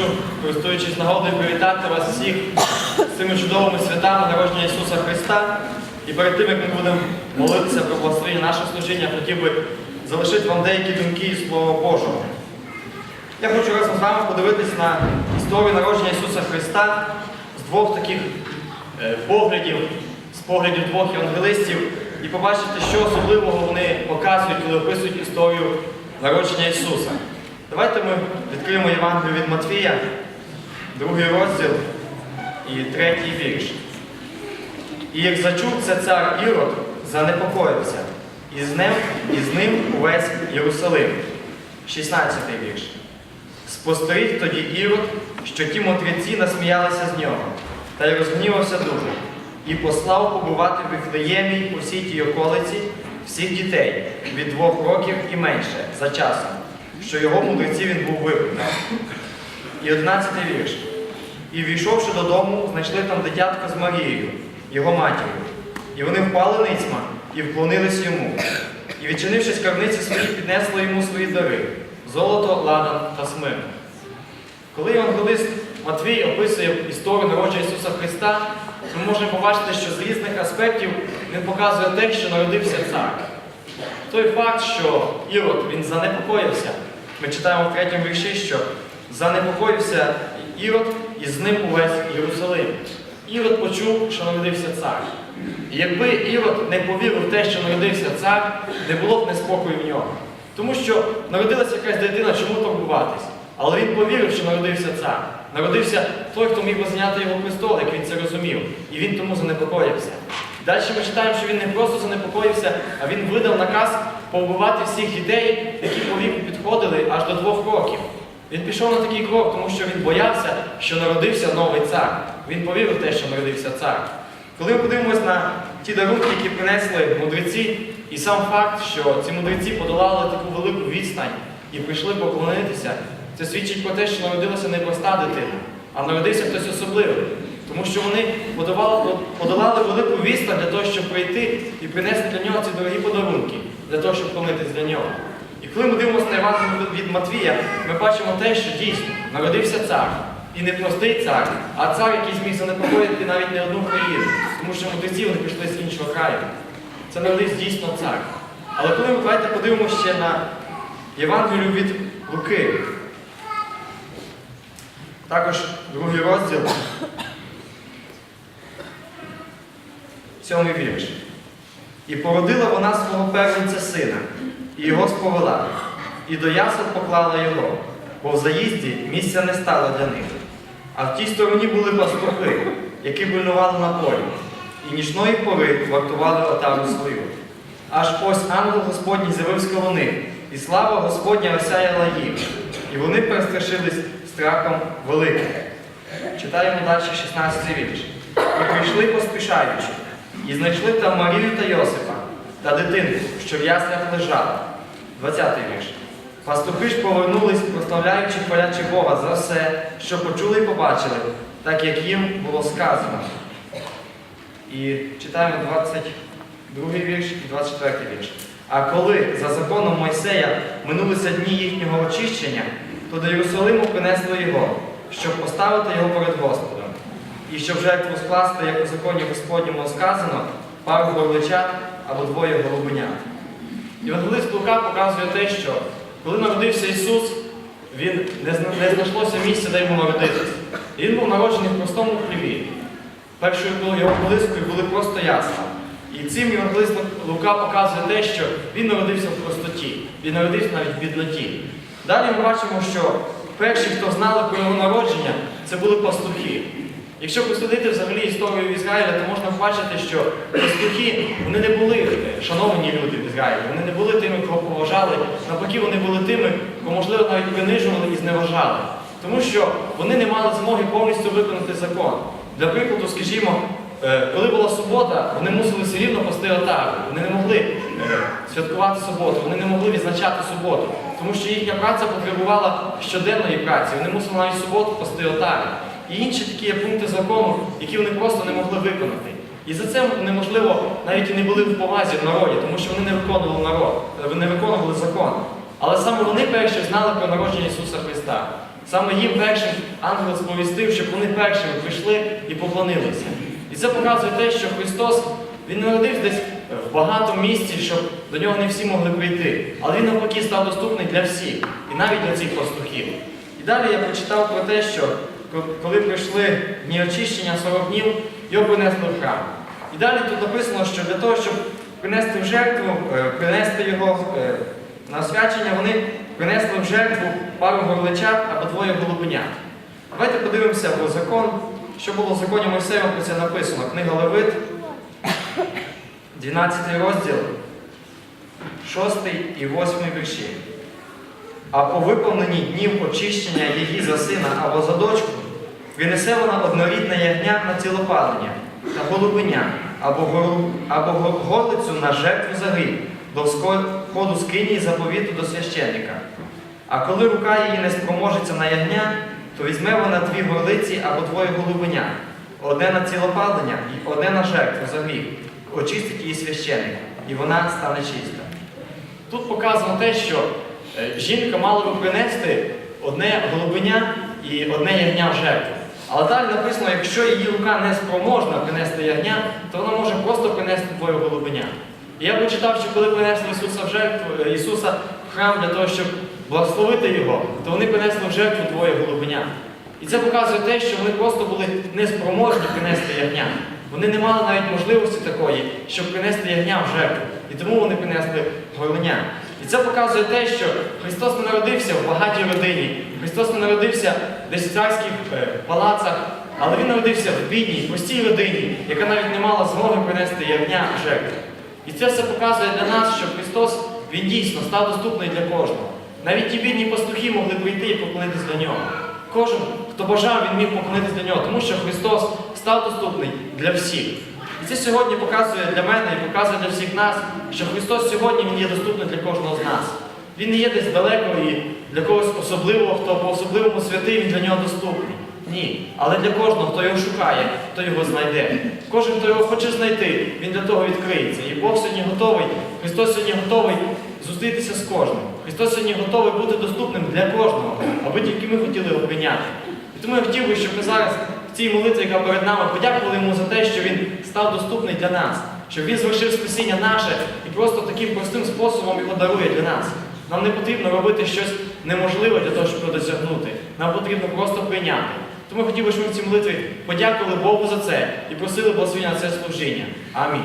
хочу, користуючись нагодою, привітати вас всіх з цими чудовими святами народження Ісуса Христа. І перед тим, як ми будемо молитися про благословення нашого служіння, хотів би залишити вам деякі думки із Слова Божого. Я хочу разом з вами подивитись на історію народження Ісуса Христа з двох таких е, поглядів, з поглядів двох євангелистів, і побачити, що особливого вони показують, коли описують історію народження Ісуса. Давайте ми відкриємо Євангелію від Матвія, другий розділ і третій вірш. І як зачув це цар Ірод, занепокоївся, і з ним, і з ним увесь Єрусалим. 16 вірш. Спостеріг тоді Ірод, що ті мудреці насміялися з нього, та й розгнівався дуже, і послав побувати в Вифлеємі й по всій тій околиці всіх дітей від двох років і менше за часом, що його мудреці він був виправдав. І 11 вірш. І війшовши додому, знайшли там дитятко з Марією, його матір'ю. І вони впали ницьма і вклонились йому. І відчинивши скарбниці свої, піднесли йому свої дари золото, ладан та смирну. Коли євангелист Матвій описує історію народження Ісуса Христа, ми можемо побачити, що з різних аспектів він показує те, що народився цар. Той факт, що Ірод він занепокоївся, ми читаємо в третьому вірші, що занепокоївся Ірод і з ним увесь Єрусалим. Ірод почув, що народився цар. І якби Ірод не повірив в те, що народився цар, не було б неспокою в нього. Тому що народилася якась дитина, чому турбуватись? Але він повірив, що народився цар. Народився той, хто міг би зайняти його престол, як він це розумів. І він тому занепокоївся. Далі ми читаємо, що він не просто занепокоївся, а він видав наказ повбивати всіх дітей, які підходили аж до двох років. Він пішов на такий крок, тому що він боявся, що народився новий цар. Він повірив те, що народився цар. Коли ми подивимось на ті дарунки, які принесли мудреці, і сам факт, що ці мудреці подолали таку велику відстань і прийшли поклонитися, це свідчить про те, що народилася не проста дитина, а народився хтось особливий. Тому що вони подолали, подолали велику відстань для того, щоб прийти і принести для нього ці дорогі подарунки, для того, щоб вклонитись для нього. І коли ми дивимося на Євангелію від Матвія, ми бачимо те, що дійсно народився цар. І не простий цар, а цар, який зміг занепокоїти навіть не одну країну, тому що мудреці вони пішли з іншого краю. Це народився дійсно цар. Але коли ми давайте подивимося ще на Євангелію від Луки, також другий розділ, сьомий вірш. І породила вона свого первенця сина, і його сповела, і до ясел поклала його, бо в заїзді місця не стало для них. А в тій стороні були пастухи, які пильнували на полі, і нічної пори вартували отару свою. Аж ось ангел Господній з'явився коло них, і слава Господня осяяла їх, і вони перестрашились страхом великим. Читаємо далі 16 вірш. І прийшли поспішаючи, і знайшли там Марію та Йосипа та дитинку, що в яслях лежала. 20 вірш. Пастухи ж повернулись, прославляючи хвалячи Бога за все, що почули і побачили, так як їм було сказано. І читаємо 22 вірш і 24 вірш. А коли за законом Мойсея минулися дні їхнього очищення, то до Єрусалиму принесли його, щоб поставити його перед Господом. І щоб жертву скласти, як у законі Господньому сказано, пару горличат або двоє голубенят. Євангелист Лука показує те, що коли народився Ісус, він не, знайшлося місця, де йому народитись. І Він був народжений в простому хліві. Першою його колискою були просто ясла. І цим євангелист Лука показує те, що він народився в простоті, він народився навіть в бідноті. Далі ми бачимо, що перші, хто знали про його народження, це були пастухи. Якщо послідити взагалі історію Ізраїля, то можна побачити, що пастухи вони не були е, шановані люди в Ізраїлі, вони не були тими, кого поважали, навпаки, вони були тими, кого, можливо, навіть принижували і зневажали. Тому що вони не мали змоги повністю виконати закон. Для прикладу, скажімо, е, коли була субота, вони мусили все рівно пасти отару. Вони не могли е, святкувати суботу, вони не могли відзначати суботу, тому що їхня праця потребувала щоденної праці. Вони мусили навіть суботу пасти отару. І інші такі є пункти закону, які вони просто не могли виконати. І за це неможливо навіть і не були в повазі в народі, тому що вони не виконували народ, е, не виконували закон. Але саме вони перші знали про народження Ісуса Христа. Саме їм першим ангел сповістив, щоб вони першими прийшли і поклонилися. І це показує те, що Христос Він народився десь в багатому місці, щоб до нього не всі могли прийти. Але він навпаки став доступний для всіх, і навіть для цих пастухів. І далі я прочитав про те, що коли прийшли дні очищення 40 днів, його принесли в храм. І далі тут написано, що для того, щоб принести в жертву, е, принести його е, на освячення, вони принесли в жертву пару горличат або двоє голубенят. Давайте подивимося в закон, що було в законі Мойсеєва, про це написано. Книга Левит, 12 розділ, 6 і 8 вірші. А по виповненні днів очищення її за сина або за дочку, винесе вона однорідне ягня на цілопалення та голубеня, або, гору, або горлицю на жертву за гріх, до входу скині заповіту до священника. А коли рука її не спроможеться на ягня, то візьме вона дві горлиці або двоє голубеня, одне на цілопалення і одне на жертву за гріх, очистить її священник, і вона стане чиста. Тут показано те, що жінка мала би принести одне голубеня і одне ягня в жертву. Але далі написано, якщо її рука не спроможна принести ягня, то вона може просто принести двоє голубеня. І я почитав, що коли принесли Ісуса в жертву, е, Ісуса в храм для того, щоб благословити його, то вони принесли в жертву двоє голубеня. І це показує те, що вони просто були неспроможні принести ягня. Вони не мали навіть можливості такої, щоб принести ягня в жертву. І тому вони принесли горленя. І це показує те, що Христос не народився в багатій родині, Христос не народився десь в царських е, палацах, але Він народився в бідній, простій родині, яка навіть не мала змоги принести ягня в жертву. І це все показує для нас, що Христос Він дійсно став доступний для кожного. Навіть ті бідні пастухи могли прийти і поклонитись до нього. Кожен, хто бажав, він міг поклонитись до нього, тому що Христос став доступний для всіх. І це сьогодні показує для мене і показує для всіх нас, що Христос сьогодні Він є доступний для кожного з нас. Він не є десь далеко і для когось особливого, хто по особливому святий, він для нього доступний. Ні. Але для кожного, хто його шукає, хто його знайде. Кожен, хто його хоче знайти, він для того відкриється. І Бог сьогодні готовий, Христос сьогодні готовий зустрітися з кожним. Христос сьогодні готовий бути доступним для кожного, аби тільки ми хотіли прийняти. І тому я хотів би, щоб ми зараз в цій молитві, яка перед нами, подякували йому за те, що він став доступний для нас, щоб він звершив спасіння наше і просто таким простим способом його дарує для нас. Нам не потрібно робити щось неможливе для того, щоб його досягнути. Нам потрібно просто прийняти. Тому хотів би, щоб ми в цій молитві подякували Богу за це і просили благословення на це служіння. Амінь.